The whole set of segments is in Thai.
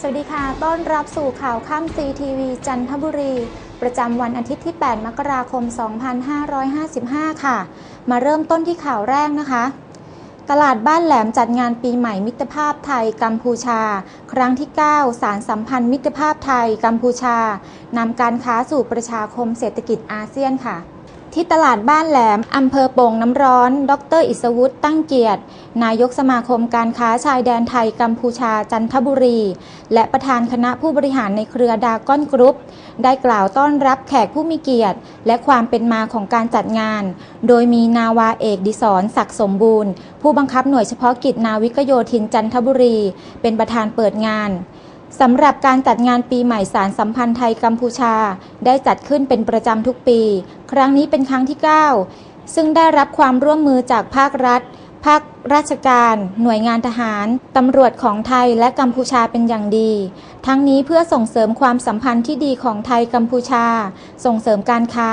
สวัสดีค่ะ ต้อนรับสู่ข่าวค่ำซีทีวีจันทบุรี ประจำวันอาทิตย์ที่ 8 มกราคม 2555 ค่ะ มาเริ่มต้นที่ข่าวแรกนะคะ ตลาดบ้านแหลมจัดงานปีใหม่มิตรภาพไทยกัมพูชา ครั้งที่ 9 สารสัมพันธ์มิตรภาพไทยกัมพูชานำการค้าสู่ประชาคมเศรษฐกิจอาเซียนค่ะ ที่ตลาดบ้านแหลม อำเภอโป่งน้ำร้อน ดร อิสวุฒิตั้งเกียรติ นายกสมาคมการค้าชายแดนไทยกัมพูชาจันทบุรี และประธานคณะผู้บริหารในเครือดาก้อนกรุ๊ป ได้กล่าวต้อนรับแขกผู้มีเกียรติ และความเป็นมาของการจัดงาน โดยมีนาวาเอกดิศรศักดิ์สมบูรณ์ ผู้บังคับหน่วยเฉพาะกิจนาวิกโยธินจันทบุรี เป็นประธานเปิดงาน สำหรับการจัดงานปีใหม่สารสัมพันธ์ไทยกัมพูชา ได้จัดขึ้นเป็นประจำทุกปี ครั้งนี้เป็นครั้งที่ 9 ซึ่งได้รับความร่วมมือจากภาครัฐ ภาคราชการ หน่วยงานทหาร ตำรวจของไทยและกัมพูชาเป็นอย่างดี ทั้งนี้เพื่อส่งเสริมความสัมพันธ์ที่ดีของไทยกัมพูชา ส่งเสริมการค้า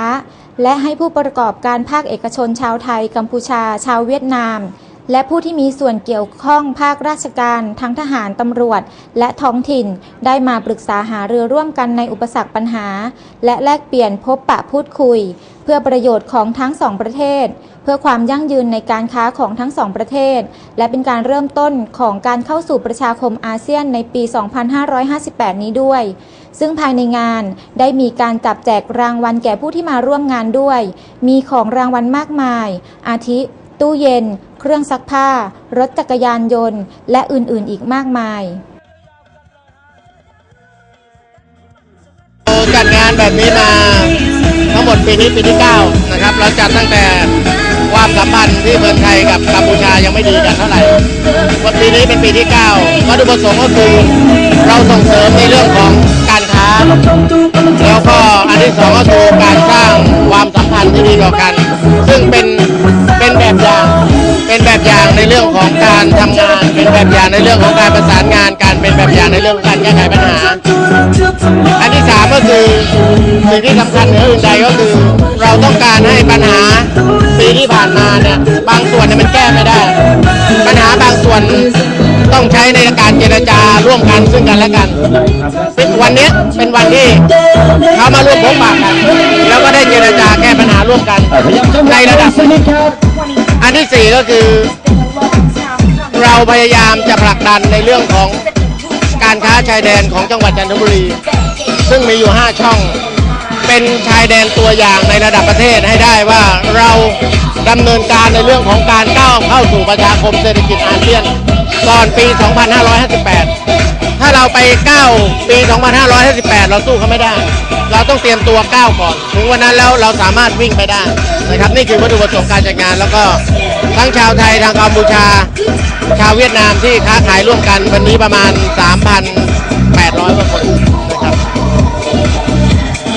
และให้ผู้ประกอบการภาคเอกชนชาวไทยกัมพูชา ชาวเวียดนาม และผู้ที่มีส่วนเกี่ยวข้องภาคราชการ ทั้งทหารตำรวจ และท้องถิ่น ได้มาปรึกษาหารือร่วมกันในอุปสรรคปัญหา และแลกเปลี่ยนพบปะพูดคุย เพื่อประโยชน์ของทั้งสองประเทศ เพื่อความยั่งยืนในการค้าของทั้งสองประเทศ และเป็นการเริ่มต้นของการเข้าสู่ประชาคมอาเซียนในปี 2558 นี้ด้วย ซึ่งภายในงานได้มีการจับแจกรางวัลแก่ผู้ที่มาร่วมงานด้วย มีของรางวัลมากมาย อาทิ ตู้เย็น เครื่องซักผ้า รถจักรยานยนต์ และอื่นๆอีกมากมายจัดงานแบบนี้มาทั้งหมดปีนี้ปีที่ 9 นะครับ เราจัดตั้งแต่ความสัมพันธ์ที่เมืองไทยกับกัมพูชายังไม่ดีกันเท่าไหร่วันปีนี้เป็นปีที่ 9 วัตถุประสงค์ก็คือ เราส่งเสริมในเรื่องของการค้า อย่างในเรื่องของการทำงาน เป็นแบบอย่างในเรื่องของการประสานงาน การเป็นแบบอย่างในเรื่องของการแก้ไขปัญหา อันที่สามก็คือสิ่งที่สำคัญเหนืออื่นใดก็คือ เราต้องการให้ปัญหาปีที่ผ่านมาเนี่ยบางส่วนเนี่ยมันแก้ไม่ได้ ปัญหาบางส่วนต้องใช้ในการเจรจาร่วมกันซึ่งกันและกัน เป็นวันนี้เป็นวันที่เขามาร่วมพบปะกัน แล้วก็ได้เจรจาแก้ปัญหาร่วมกันในระดับ อันที่สี่ก็คือ เราพยายามจะผลักดันในเรื่องของการค้าชายแดนของจังหวัดจันทบุรี ซึ่งมีอยู่ 5 ช่อง เป็นชายแดนตัวอย่างในระดับประเทศให้ได้ว่าเราดำเนินการในเรื่องของการก้าวเข้าสู่ประชาคมเศรษฐกิจอาเซียนก่อนปี 2558 ถ้าเราไปก้าวปี 2558 เราสู้เขาไม่ได้ เราต้องเตรียมตัวก้าวก่อน ถึงวันนั้นแล้วเราสามารถวิ่งไปได้นะครับ นี่คือวัตถุประสงค์การจัดงาน แล้วก็ทั้งชาวไทยทางกัมพูชา ชาวเวียดนามที่ค้าขายร่วมกันวันนี้ประมาณ 3,800กว่าคน